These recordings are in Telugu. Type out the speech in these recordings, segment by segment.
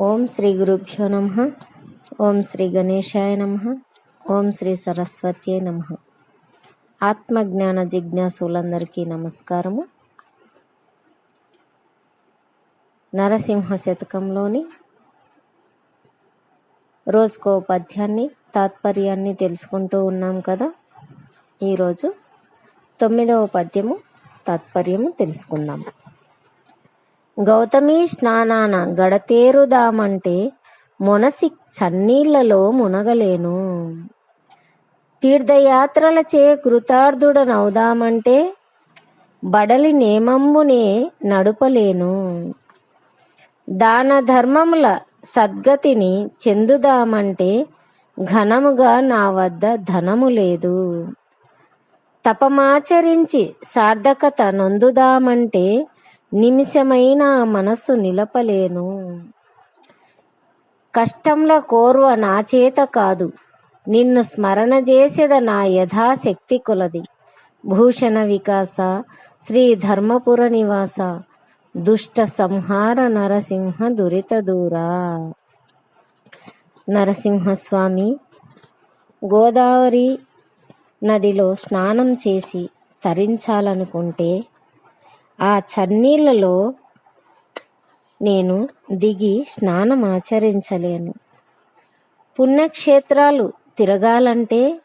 ఓం శ్రీ గురుభ్యో నమ. ఓం శ్రీ గణేశాయ నమ. ఓం శ్రీ సరస్వతి నమ. ఆత్మజ్ఞాన జిజ్ఞాసులందరికీ నమస్కారము. నరసింహ శతకంలోని రోజుకో పద్యాన్ని తాత్పర్యాన్ని తెలుసుకుంటూ ఉన్నాం కదా. ఈరోజు తొమ్మిదవ పద్యము తాత్పర్యము తెలుసుకుందాం. గౌతమి స్నానాన గడతేరుదామంటే మొనసి చన్నీళ్ళలో మునగలేను. తీర్థయాత్రలచే కృతార్థుడనవుదామంటే బడలి నేమంబునే నడుపలేను. దాన ధర్మముల సద్గతిని చెందుదామంటే ఘనముగా నా వద్ద ధనము లేదు. తపమాచరించి సార్థకత నొందుదామంటే నిమిషమైన మనస్సు నిలపలేను. కష్టంల కోర్వ నా చేత కాదు. నిన్ను స్మరణ చేసేద నా యథాశక్తి కొలది. భూషణ వికాస శ్రీ ధర్మపుర నివాస దుష్ట సంహార నరసింహ దురిత దూరా. నరసింహస్వామి గోదావరి నదిలో స్నానం చేసి తరించాలనుకుంటే ఆ చన్నీళ్ళలో నేను దిగి స్నానం ఆచరించలేను. పుణ్యక్షేత్రాలు తిరగాలంటే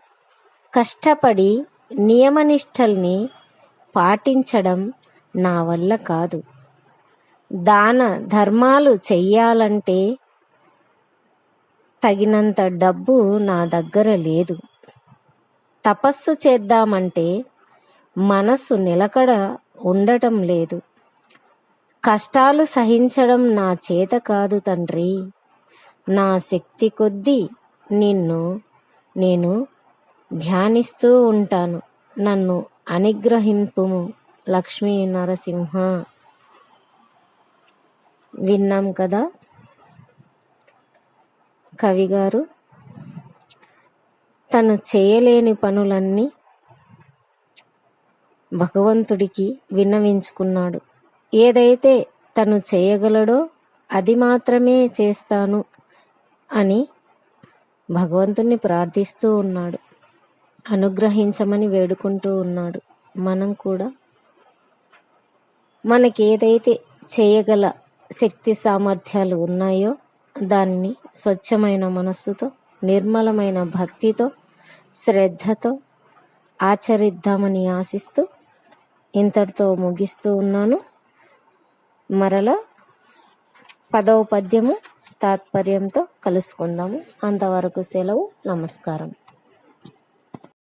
కష్టపడి నియమనిష్టల్ని పాటించడం నా వల్ల కాదు. దాన ధర్మాలు చెయ్యాలంటే తగినంత డబ్బు నా దగ్గర లేదు. తపస్సు చేద్దామంటే మనసు నిలకడ ఉండటం లేదు. కష్టాలు సహించడం నా చేత కాదు తండ్రి. నా శక్తి కొద్దీ నిన్ను నేను ధ్యానిస్తూ ఉంటాను. నన్ను అనుగ్రహింపుము లక్ష్మీ నరసింహ. విన్నాం కదా? కవి గారు తను చేయలేని పనులన్నీ భగవంతుడికి విన్నవించుకున్నాడు. ఏదైతే తను చేయగలడో అది మాత్రమే చేస్తాను అని భగవంతుణ్ణి ప్రార్థిస్తూ ఉన్నాడు. అనుగ్రహించమని వేడుకుంటూ ఉన్నాడు. మనం కూడా మనకి ఏదైతే చేయగల శక్తి సామర్థ్యాలు ఉన్నాయో దానిని స్వచ్ఛమైన మనస్సుతో నిర్మలమైన భక్తితో శ్రద్ధతో ఆచరిద్దామని ఆశిస్తూ ఇంతటితో ముగిస్తూ ఉన్నాను. మరల పదవ పద్యము తాత్పర్యంతో కలుసుకుందాము. అంతవరకు సెలవు నమస్కారం.